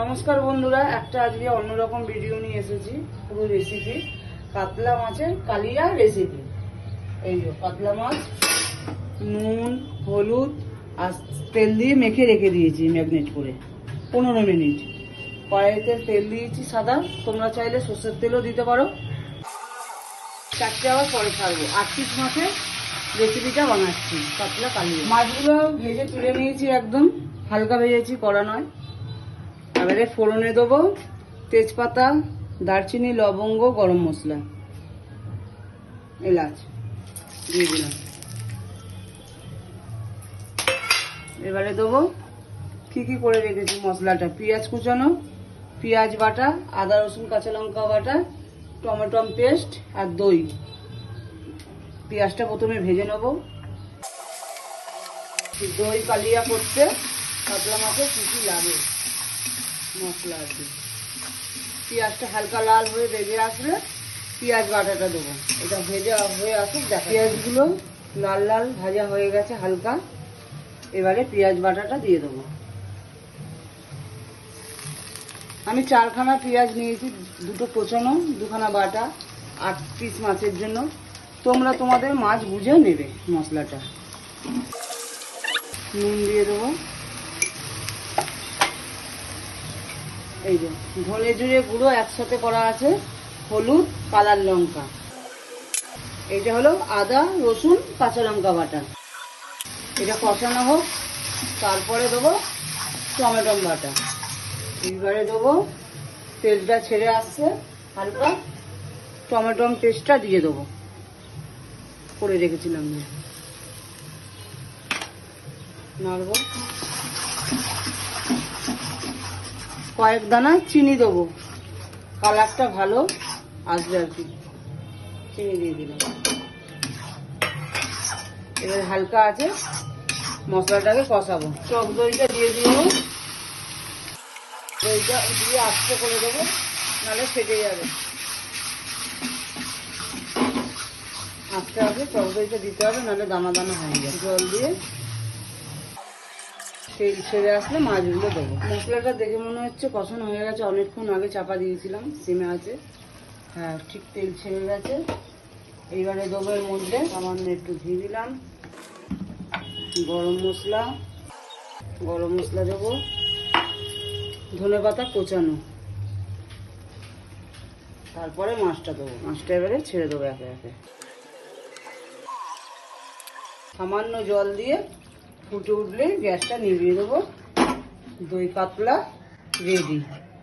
নমস্কার বন্ধুরা, একটা আজকে অন্যরকম ভিডিও নিয়ে এসেছি, পুরো রেসিপি কাতলা মাছের কালিয়া রেসিপি এই যে কাতলা মাছ, নুন, হলুদ, আর তেল দিয়ে মেখে রেখে দিয়েছি ম্যাগনেট করে, পনেরো মিনিট। কড়াইতে তেল দিয়েছি সাদা, তোমরা চাইলে সর্ষের তেলও দিতে পারো। চারটে আবার পরে ছাড়বো। আট মাছের রেসিপিটা বানাচ্ছি কাতলা কালিয়া। মাছগুলো ভেজে তুলে নিয়েছি একদম, হালকা ভেজেছি, কড়া নয়। এবারে ফোড়নে দেবো তেজপাতা, দারচিনি, লবঙ্গ, গরম মশলা। এলাচ, দিয়ে দিলাম। এবারে দেবো কী কী করে রেখেছি মশলাটা? পেঁয়াজ কুচানো, পেঁয়াজ বাটা, আদা, রসুন, কাঁচা লঙ্কা বাটা, টমেটো পেস্ট আর দই। পেঁয়াজটা প্রথমে ভেজে নেব। দই কালিয়া করতে কাতলা মাছে কী কী লাগে? মশলা কি। পেঁয়াজটা হালকা লাল হয়ে ভেজে আসলে পেঁয়াজ বাটাটা দেবো। এটা ভেজে হয়ে আসুক পেঁয়াজগুলো লাল লাল ভাজা হয়ে গেছে হালকা এবারে পেঁয়াজ বাটাটা দিয়ে দেবো। আমি চারখানা পেঁয়াজ নিয়েছি দুটো কোচানো দুখানা বাটা আট পিস মাছের জন্য। তোমরা তোমাদের মাছ বুঝে নেবে মশলাটা। নুন দিয়ে দেবো। এই যে, ধনে জুড়ে গুঁড়ো একসাথে করা আছে, হলুদ, কালার লঙ্কা। এইটা হলো আদা, রসুন, কাঁচা লঙ্কা বাটা। এটা কষানো হোক, তারপরে দেবো টমেটো বাটা। এইবারে দেবো তেলটা ছেড়ে আসছে, হালকা টমেটো পেস্টটা দিয়ে দেবো। করে রেখেছিলাম। নাড়বো। কয়েক দানা চিনি দেবো। কালারটা ভালো, আসবে আর কি। চিনি দিয়ে দিলাম। এবার হালকা আছে, মশলাটাকে কষাবো। টক দইটা দিয়ে দিব দইটা দিয়ে আস্তে করে দেবো, নাহলে ফেটে যাবে। আস্তে আস্তে টক দইটা দিতে হবে, নাহলে দানা দানা হয়ে যাবে। জল দিয়ে ছেড়ে আসলে মাছগুলো দেবো। মশলাটা দেখে মনে হচ্ছে কষানো হয়ে গেছে, অনেকক্ষণ আগে চাপা দিয়েছিলাম, সিমে আছে। হ্যাঁ ঠিক তেল ছেড়ে গেছে। এইবারে দেবো মধ্যে, সামান্য একটু ঘি দিলাম। গরম মশলা গরম মশলা দেবো। ধনে পাতা কোচানো। তারপরে মাছটা দেবো। মাছটা এবারে ছেড়ে দেবো একে একে। সামান্য জল দিয়ে ফুটে উঠলে গ্যাসটা নিভিয়ে দেবো। দই পাতলা রেডি